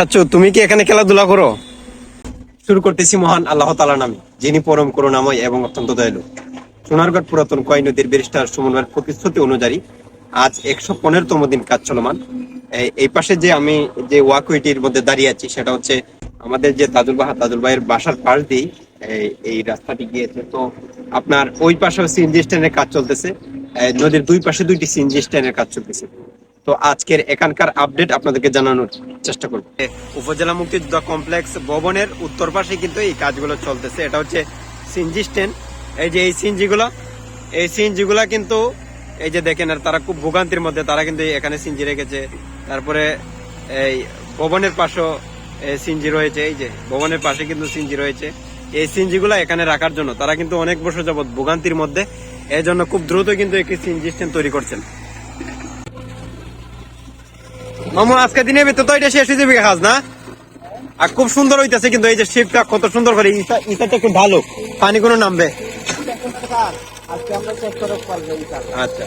সাচ্চু তুমি কি এখানে খেলাধুলা করো? শুরু করতেছি মহান আল্লাহ তালা নামে, যিনি পরম করুণাময় এবং অত্যন্ত দয়ালু। সোনারগড় পুরাতন কয় নদীর ব্যারিস্টার সুমনের প্রতিশ্রুতি অনুযায়ী আজ একশো পনেরোতম দিন কাজ চলমান। এই- পাশে যে আমি যে ওয়াকওয়েটির মধ্যে দাঁড়িয়ে আছি, সেটা হচ্ছে আমাদের যে তাজুল বাহা, তাজুল ভাইয়ের বাসার পাশ দিয়েই এই- এই রাস্তাটি গিয়েছে। তো আপনার ওই পাশে সিএনজি স্ট্যান্ডের কাজ চলতেছে। নদীর দুই পাশে দুইটি সিএনজি স্ট্যান্ডের কাজ চলতেছে। তো আজকের এখানকার আপডেট আপনাদেরকে জানানোর চেষ্টা করব। উপজেলা মুক্তিযোদ্ধা কমপ্লেক্স ভবনের উত্তর পাশে কিন্তু এই কাজগুলো চলতেছে। এটা হচ্ছে সিনজি স্ট্যান্ড এই যে এই সিনজি গুলো এই সিনজি গুলা কিন্তু এই যে দেখেন, আর তারা খুব ভোগান্তির মধ্যে, তারা কিন্তু এখানে সিনজি রেখেছে। তারপরে এই ভবনের পাশেও সিনজি রয়েছে। এই যে ভবনের পাশে কিন্তু সিনজি রয়েছে। এই সিনজি গুলা এখানে রাখার জন্য তারা কিন্তু অনেক বছর যাবত ভোগান্তির মধ্যে। এই জন্য খুব দ্রুত কিন্তু একটি সিনজি স্ট্যান্ড তৈরি করছেন। মামু আজকে দিনের ভিতরে তো এটা শেষ হয়ে যাবে কাজ না? আর খুব সুন্দর হইতেছে কিন্তু এই যে শিপটা কত সুন্দর করে ইটা- ইটাটা একটু ভালো পানি কোনো নামবে। করে আচ্ছা।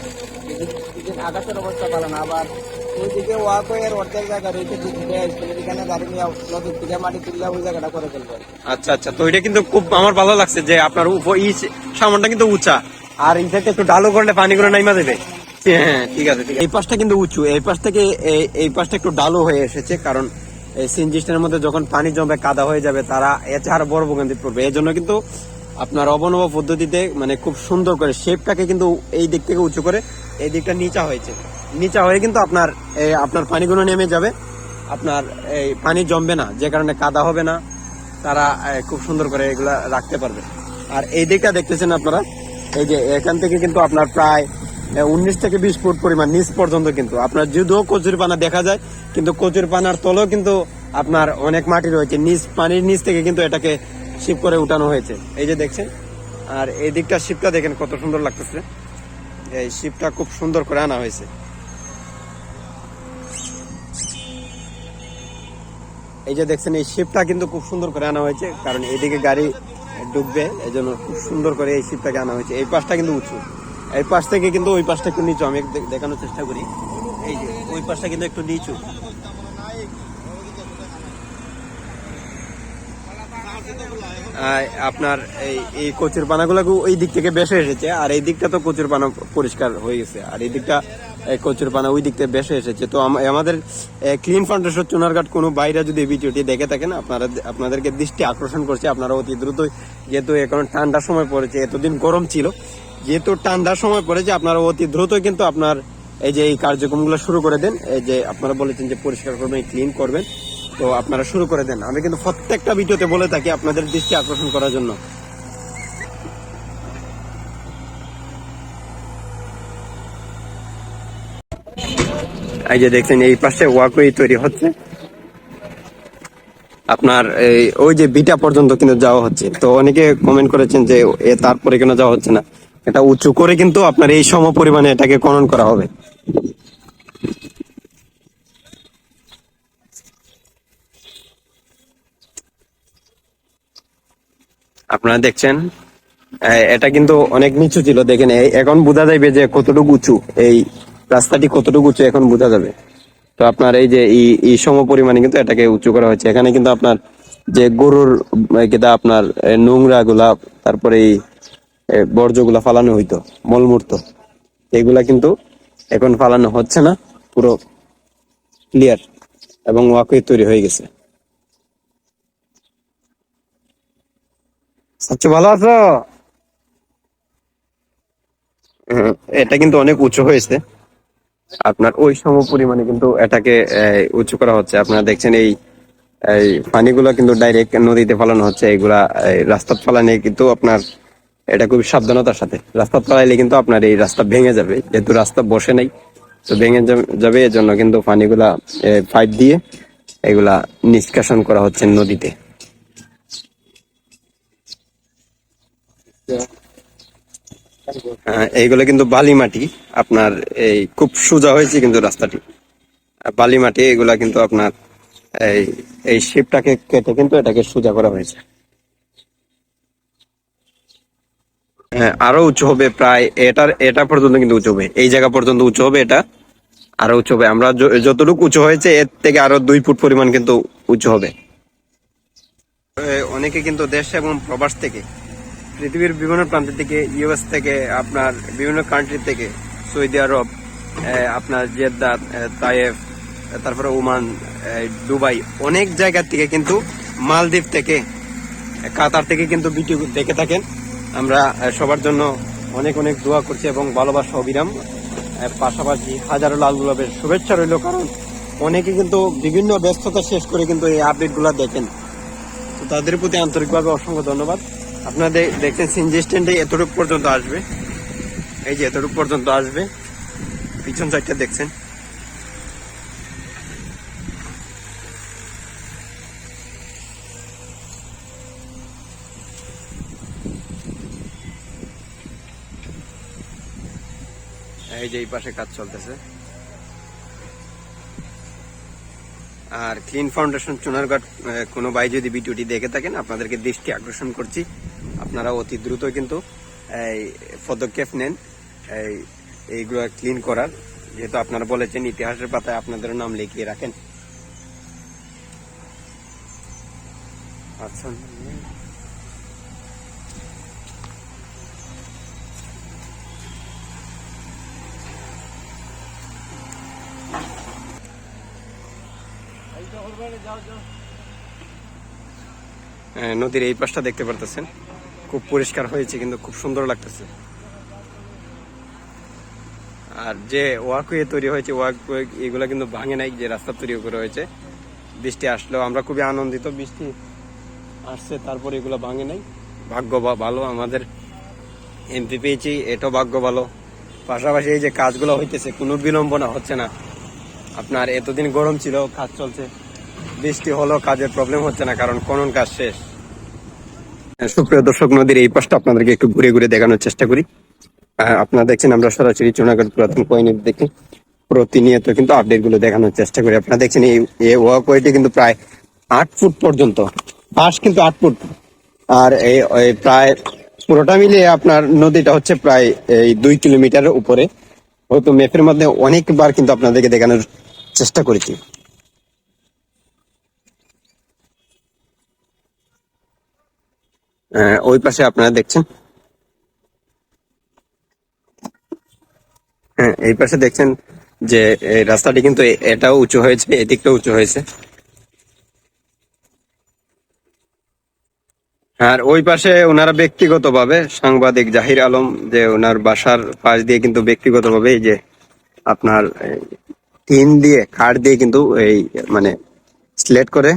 আকাশের অবস্থা ভালো না আবার ওইদিকে ওয়াকওয়ের অর্ধেক জায়গা রয়েছে দিকে এখানে গাড়ি নিয়ে নদীর থেকে মাটি তুললে ওই জায়গাটা করে ফেলবে। আচ্ছা আচ্ছা তো এটা কিন্তু খুব আমার ভালো লাগছে যে আপনার ই কিন্তু উঁচা আর ইটাকে একটু ডালো করলে পানি পানিগুলো নাইমা দেবে। হ্যাঁ ঠিক আছে এই পাশটা কিন্তু উঁচু, এই পাশ থেকে এই- পাশটা একটু ডালো হয়ে এসেছে, কারণ এই সিনজিস্টের মধ্যে যখন পানি জমে কাদা হয়ে যাবে, তারা এতে আরও বড় ভোগান্তি পড়বে। এই জন্য কিন্তু আপনার অবনব পদ্ধতিতে মানে খুব সুন্দর করে শেপটাকে কিন্তু এই দিক থেকে উঁচু করে এই দিকটা নিচা হয়েছে। নিচা হয়ে কিন্তু আপনার আপনার পানিগুলো নেমে যাবে। আপনার এই পানি জমবে না, যে কারণে কাদা হবে না। তারা খুব সুন্দর করে এগুলা রাখতে পারবে। আর এই দিকটা দেখতেছেন আপনারা, এই যে এখান থেকে কিন্তু আপনার প্রায় উনিশ থেকে বিশ ফুট পরিমাণ, নিচ পর্যন্ত কিন্তু। আপনার যদিও কচুর পানা দেখা যায়, কিন্তু কচুর পানার তলেও কিন্তু আপনার অনেক মাটি রয়েছে। নিচ পানির নিচ থেকে কিন্তু এটাকে শিপ করে উঠানো হয়েছে। এই যে দেখছেন, আর এই দিকটা শিপটা দেখেন কত সুন্দর লাগতেছে। এই শিপটা খুব সুন্দর করে আনা হয়েছে। এই যে দেখছেন, এই শিপটা কিন্তু খুব সুন্দর করে আনা হয়েছে, কারণ এদিকে গাড়ি ডুববে এই জন্য খুব সুন্দর করে এই শিপটাকে আনা হয়েছে। এই পাশটা কিন্তু উঁচু। এই পাশ থেকে কিন্তু ওই পাশটা একটু নিচু, আমি দেখানোর চেষ্টা করি। এই যে, ওই পাশটা কিন্তু একটু নিচু। আপনার এই এই কচুর পানাগুলো ওই দিক থেকে বেসে এসেছে, আর এই দিকটা তো কচুর পানা পরিষ্কার হয়ে গেছে। আর এই দিকটা কচুর পানা ওই দিক থেকে বেসে এসেছে। তো আমাদের ক্লিন ফাউন্ডেশন চুনারঘাট কোনো বাইরে যদি ভিডিওটি দেখে থাকেন, আপনারা আপনাদেরকে দৃষ্টি আকর্ষণ করছে। আপনারা অতি দ্রুত যেহেতু এখন ঠান্ডার সময় পড়েছে, এতদিন গরম ছিল। যেহেতু ঠান্ডার সময় পড়েছে, আপনারা অতি দ্রুত কিন্তু আপনার এই যে এই কার্যক্রমগুলো শুরু করে দেন। এই যে আপনারা বলেছেন যে পরিষ্কার করবেন ক্লিন করবেন। তো আপনারা শুরু করে দেন। আমি কিন্তু প্রত্যেকটা ভিডিওতে বলে থাকি আপনাদের দৃষ্টি আকর্ষণ করার জন্য। এই যে দেখছেন, এই পাশে ওয়াকওয়ে তৈরি হচ্ছে। আপনার ওই যে বিটা পর্যন্ত কিন্তু যাওয়া হচ্ছে। তো অনেকে কমেন্ট করেছেন যে তারপরে কেন যাওয়া হচ্ছে না। এটা উঁচু করে কিন্তু আপনার এই সম পরিমাণে এটাকে খনন করা হবে। আপনারা দেখছেন এটা কিন্তু অনেক নিচু ছিল। দেখেন এখন বোঝা যাবে যে কতটুকু উঁচু। এই রাস্তাটি কতটুকু উঁচু এখন বোঝা যাবে। তো আপনার এই যে এই সম পরিমাণে কিন্তু এটাকে উঁচু করা হয়েছে। এখানে কিন্তু আপনার যে গরুর কিনা আপনার নোংরা গুলা তারপরে এই বর্জ্যগুলা ফালানো হইতো মলমূর্ত এগুলা কিন্তু এখন ফালানো হচ্ছে না পুরো ক্লিয়ার এবং ওয়াকওয়ে তৈরি হয়ে গেছে। সবচেয়ে ভালো আছো? এটা কিন্তু অনেক উঁচু হয়েছে। আপনার ওই সম পরিমাণে কিন্তু এটাকে উঁচু করা হচ্ছে। আপনারা দেখছেন এই এই পানিগুলো কিন্তু ডাইরেক্ট নদীতে ফেলানো হচ্ছে। এগুলা রাস্তা ফেলানো কিন্তু আপনার এটা খুব সাবধানতার সাথে। রাস্তা ফেলাইলে কিন্তু আপনার এই রাস্তা ভেঙে যাবে। যেহেতু রাস্তা বসে নাই তো ভেঙে যাবে এর জন্য কিন্তু পানিগুলা পাইপ দিয়ে এগুলা নিষ্কাশন করা হচ্ছে নদীতে। হ্যাঁ, এইগুলো কিন্তু বালি মাটি আপনার এই খুব সোজা হয়েছে কিন্তু রাস্তাটি। বালি মাটি এগুলা কিন্তু আপনার এই এই শেপটাকে কেটে কিন্তু এটাকে সোজা করা হয়েছে হ্যাঁ আরও উঁচু হবে প্রায় এটার, এটা পর্যন্ত কিন্তু উঁচু হবে। এই জায়গা পর্যন্ত উঁচু হবে এটা, আরও উঁচু হবে। আমরা যতটুকু উঁচু হয়েছে, এর থেকে আরও দুই ফুট পরিমাণ কিন্তু উঁচু হবে। অনেকে কিন্তু দেশ এবং প্রবাস থেকে, পৃথিবীর বিভিন্ন প্রান্ত থেকে, ইউএস থেকে, আপনার বিভিন্ন কান্ট্রি থেকে, সৌদি আরব আপনার জেদ্দা তায়েফ তারপরে ওমান দুবাই, অনেক জায়গা থেকে কিন্তু মালদ্বীপ থেকে কাতার থেকে কিন্তু ভিডিও দেখে থাকেন। আমরা সবার জন্য অনেক অনেক দোয়া করছি এবং ভালোবাসা অবিরাম। পাশাপাশি হাজারো লাল গোলাপের শুভেচ্ছা রইল, কারণ অনেকে কিন্তু বিভিন্ন ব্যস্ততা শেষ করে কিন্তু এই আপডেটগুলো দেখেন। তো তাদের প্রতি আন্তরিকভাবে অসংখ্য ধন্যবাদ। আপনাদের দেখছেন সিনজি স্ট্যান্ডে এতটুকু পর্যন্ত আসবে। এই যে এতটুকু পর্যন্ত আসবে, পিছন সাইডটা দেখছেন। এই যে এই পাশে কাজ চলতেছে। আর ক্লিন ফাউন্ডেশন চুনারঘাট কোনো ভাই যদি ভিডিওটি দেখে থাকেন, আপনাদেরকে দৃষ্টি আকর্ষণ করছি। আপনারা অতি দ্রুত কিন্তু এই পদক্ষেপ নেন, এই, এইগুলো ক্লিন করার। যেহেতু আপনারা বলেছেন, ইতিহাসের পাতায় আপনাদের নাম লিখিয়ে রাখেন। আচ্ছা। নদীর এই পাশটা দেখতে পারতেছেন। খুব পরিষ্কার হয়েছে, কিন্তু খুব সুন্দর লাগতেছে। আর যে ওয়াকওয়ে তৈরি হয়েছে, ওয়াকওয়ে এগুলো কিন্তু ভাঙে নাই, যে রাস্তা তৈরি করে হয়েছে। বৃষ্টি আসলেও আমরা খুবই আনন্দিত, বৃষ্টি আসছে, তারপর এগুলো ভাঙে নাই। ভাগ্য ভালো, আমাদের এমপি পেয়েছি, এটাও ভাগ্য ভালো। পাশাপাশি এই যে কাজগুলো হইতেছে, কোনো বিলম্বনা হচ্ছে না। আপনার এতদিন গরম ছিল, কাজ চলছে। বৃষ্টি হলো কাজের প্রবলেম হচ্ছে না, কারণ খনন কাজ শেষ। সুপ্রিয় দর্শক, নদীর এই পাশটা আপনাদেরকে একটু ঘুরে ঘুরে দেখানোর চেষ্টা করি। আপনারা দেখছেন, আমরা সরাসরি চুনাগড় পুরাতন কয়েনের দেখে প্রতিনিয়ত কিন্তু আপডেটগুলো দেখানোর চেষ্টা করি। আপনারা দেখছেন, এই এই ওয়াকওয়েটি কিন্তু প্রায় আট ফুট পর্যন্ত। পাশ কিন্তু আট ফুট। আর এই এই প্রায় পুরোটা মিলিয়ে আপনার নদীটা হচ্ছে প্রায় এই দুই কিলোমিটারের উপরে। হয়তো মেপের মধ্যে অনেকবার কিন্তু আপনাদেরকে দেখানোর চেষ্টা করেছি। ওই পাশে আপনারা দেখছেন? হ্যাঁ এই পাশে দেখছেন যে রাস্তাটি কিন্তু এটাও উঁচু হয়েছে এদিকটা উঁচু হয়েছে। আর ওই পাশে ওনারা ব্যক্তিগতভাবে, সাংবাদিক জাহির আলম যে ওনার বাসার পাশ দিয়ে কিন্তু ব্যক্তিগতভাবে এই যে আপনার টিন দিয়ে কাঠ দিয়ে কিন্তু এই মানে স্লেট করে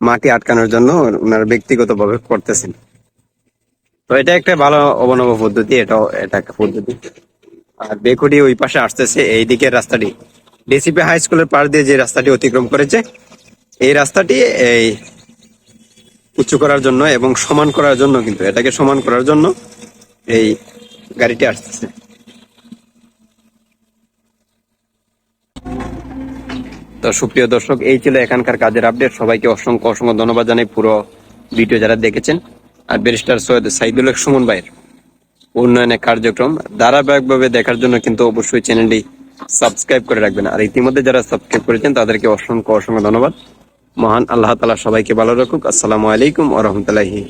মাটি আটকানোর জন্য ওনারা ব্যক্তিগতভাবে করতেছেন। তো এটা একটা ভালো অবনব পদ্ধতি, এটাও, এটা একটা পদ্ধতি। আর বেকুটি ওই পাশে আসতেছে, এই দিকের রাস্তাটি। ডিসিপি হাই স্কুলের পাশ দিয়ে যে রাস্তাটি অতিক্রম করেছে, এই রাস্তাটি এই উঁচু করার জন্য এবং সমান করার জন্য কিন্তু, এটাকে সমান করার জন্য এই গাড়িটি আসতেছে। তো সুপ্রিয় দর্শক, এই ছিল এখানকার কাজের আপডেট সবাইকে অসংখ্য অসংখ্য ধন্যবাদ জানাই পুরো ভিডিও যারা দেখেছেন। ব্যারিস্টার সৈয়দ সাইদুল হক সুমন ভাইয়ের উন্নয়নের কার্যক্রম ধারাবাহিকভাবে দেখার জন্য কিন্তু অবশ্যই চ্যানেলটি সাবস্ক্রাইব করে রাখবেন। আর ইতিমধ্যে যারা সাবস্ক্রাইব করেছেন, তাদেরকে অসংখ্য অসংখ্য ধন্যবাদ। মহান আল্লাহ তালা সবাইকে ভালো রাখুক। আসসালামু আলাইকুম আ রহমতুল্লাহি